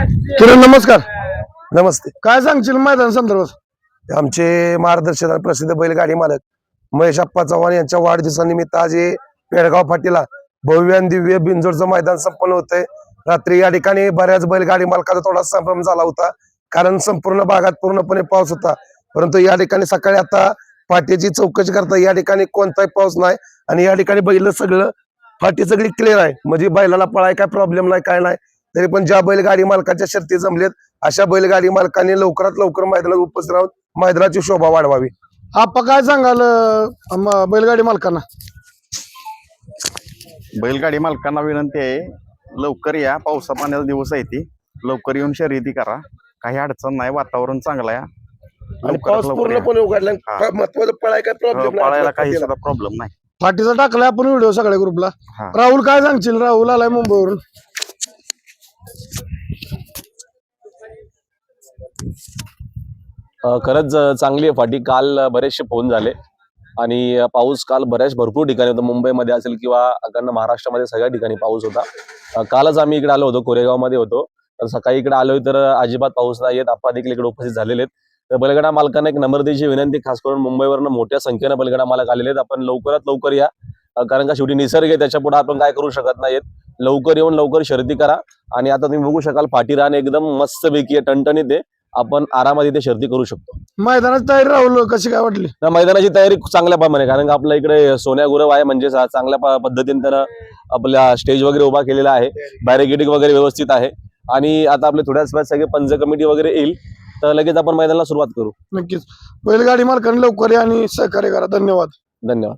किरण नमस्कार. नमस्ते. काय सांगशील मैदान संदर्भात? आमचे मार्गदर्शक आणि प्रसिद्ध बैलगाडी मालक महेश अप्पा चव्हाण यांच्या वाढदिवसानिमित्त आज हे पेडगाव फाटीला भव्य आणि दिव्य बिंजोडचं मैदान संपन्न होतंय. रात्री या ठिकाणी बऱ्याच बैलगाडी मालकाचा थोडा संभ्रम झाला होता. कारण संपूर्ण भागात पूर्णपणे पाऊस होता. परंतु या ठिकाणी सकाळी आता फाटीची चौकशी करता या ठिकाणी कोणताही पाऊस नाही आणि या ठिकाणी बैल सगळं फाटी सगळी क्लिअर आहे. म्हणजे बैलाला पळाय काय प्रॉब्लेम नाही काय नाही. तरी पण ज्या बैलगाडी मालकाच्या शर्ती जमलेत अशा बैलगाडी मालकांनी लवकरात लवकर मैदानात उपस्थित राहून मैदानाची शोभा वाढवावी. आप्पा काय सांगाल अं, बैलगाडी मालकांना? बैलगाडी मालकांना विनंती आहे लवकर या पावसा पाण्याचा दिवस आहे ती. लवकर येऊन शर्यती करा. काही अडचण नाही वातावरण चांगलं आहे. आणि लवकरात पाऊस लवकर या. पूर्णपणे उघडला हा. महत्वाचं पळाय काय अं, प्रॉब्लेम पळायला काही सुद्धा प्रॉब्लेम नाही. फाटीचा टाकलाय आपण व्हिडिओ सगळ्या ग्रुपला हा. राहुल काय सांगशील? राहुल आलाय मुंबईवरून. खरंच चांगली आहे. फाटी काल बरेचसे फोन झाले. आणि पाऊस काल बऱ्याच भरपूर ठिकाणी होता. मुंबईमध्ये असेल किंवा अखंड महाराष्ट्रामध्ये सगळ्या ठिकाणी पाऊस होता. कालच आम्ही इकडे आलो होतो कोरेगावमध्ये होतो. तर सकाळी इकडे आलोय तर अजिबात पाऊस नाही येत. आप्पा देखील इकडे उपस्थित झालेले आहेत. तर बैलगाडा मालकांना एक नम्रतेची विनंती खास करून मुंबईवरनं मोठ्या संख्येनं बैलगाडा मालक आलेले आहेत. आपण लवकरात लवकर या. कारण का शेवटी निसर्ग आहे. त्याच्या पुढे आपण काय करू शकत नाहीत. लवकर येऊन लवकर शर्दी करा. आणि आता तुम्ही बघू शकाल फाटी रान एकदम मस्तपैकी आहे. टणटणीत आहे. आपण आरामात इथे शर्ती करू शकतो. मैदानाची तयारी राहुल कशी काय वाटली? मैदानाची तयारी चांगल्या प्रमाणे कारण का आपल्या इकडे सोन्या गुरव आहे म्हणजे चांगल्या पद्धतीने त्यानं आपल्या स्टेज वगैरे उभा केलेला आहे. बॅरिकेडिंग वगैरे व्यवस्थित आहे. आणि आता आपले थोड्याच वेळात सगळे पंच कमिटी वगैरे येईल तर लगेच आपण मैदानाला सुरुवात करू. नक्कीच. बैलगाडी मालकांनी लवकर या आणि सहकार्य करा. धन्यवाद. धन्यवाद.